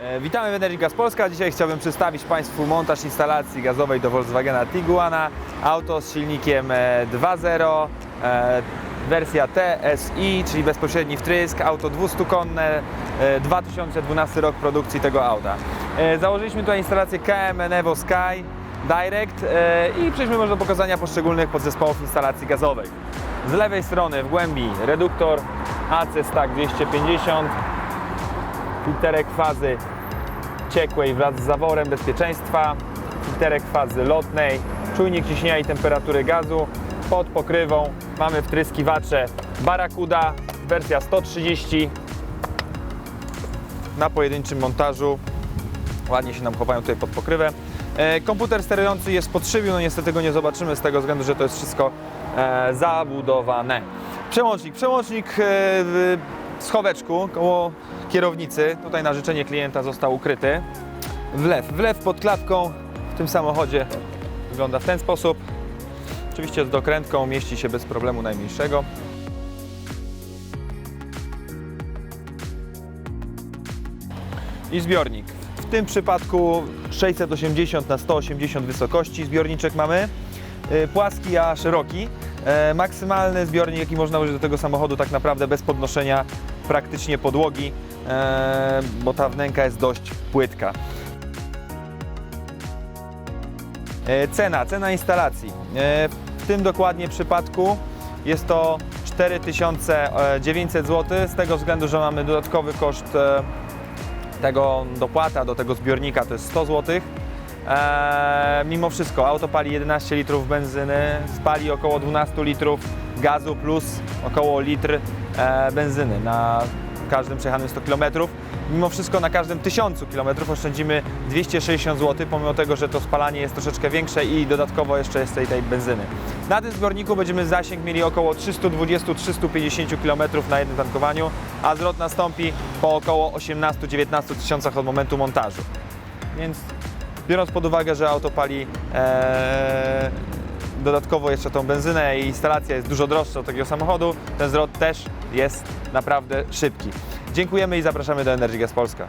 E, Witamy w Energy Gas Polska. Dzisiaj chciałbym przedstawić Państwu montaż instalacji gazowej do Volkswagena Tiguana. Auto z silnikiem e, 2.0, e, wersja TSI, czyli bezpośredni wtrysk. Auto 200-konne, e, 2012 rok produkcji tego auta. E, Założyliśmy tutaj instalację KM Enevo Sky Direct e, i przejdźmy może do pokazania poszczególnych podzespołów instalacji gazowej. Z lewej strony w głębi reduktor AC Stack 250, filterek fazy ciekłej wraz z zaworem bezpieczeństwa, filterek fazy lotnej, czujnik ciśnienia i temperatury gazu. Pod pokrywą mamy wtryskiwacze Barracuda, wersja 130 na pojedynczym montażu. Ładnie się nam chowają tutaj pod pokrywę. E, Komputer sterujący jest pod szybią, no niestety go nie zobaczymy z tego względu, że to jest wszystko e, zabudowane. Przełącznik. Przełącznik e, schoweczku koło kierownicy. Tutaj na życzenie klienta został ukryty. Wlew. Wlew pod klatką w tym samochodzie wygląda w ten sposób. Oczywiście z dokrętką mieści się bez problemu najmniejszego. i zbiornik. W tym przypadku 680 na 180 wysokości zbiorniczek mamy. Y, Płaski, a szeroki. E, Maksymalny zbiornik, jaki można użyć do tego samochodu, tak naprawdę bez podnoszenia praktycznie podłogi, e, bo ta wnęka jest dość płytka. E, Cena, cena instalacji. W tym dokładnie przypadku jest to 4900 zł, z tego względu, że mamy dodatkowy koszt tego dopłata do tego zbiornika to jest 100 zł. Eee, mimo wszystko auto pali 11 litrów benzyny, spali około 12 litrów gazu plus około litr e, benzyny na każdym przejechanym 100 km. Mimo wszystko na każdym 1000 km oszczędzimy 260 zł, pomimo tego, że to spalanie jest troszeczkę większe i dodatkowo jeszcze jest tej, tej benzyny. Na tym zbiorniku będziemy zasięg mieli około 320-350 km na jednym tankowaniu, a zwrot nastąpi po około 18-19 tysiącach od momentu montażu. Więc biorąc pod uwagę, że auto pali e, dodatkowo jeszcze tą benzynę i instalacja jest dużo droższa od takiego samochodu, ten zwrot też jest naprawdę szybki. Dziękujemy i zapraszamy do Energy Gas Polska.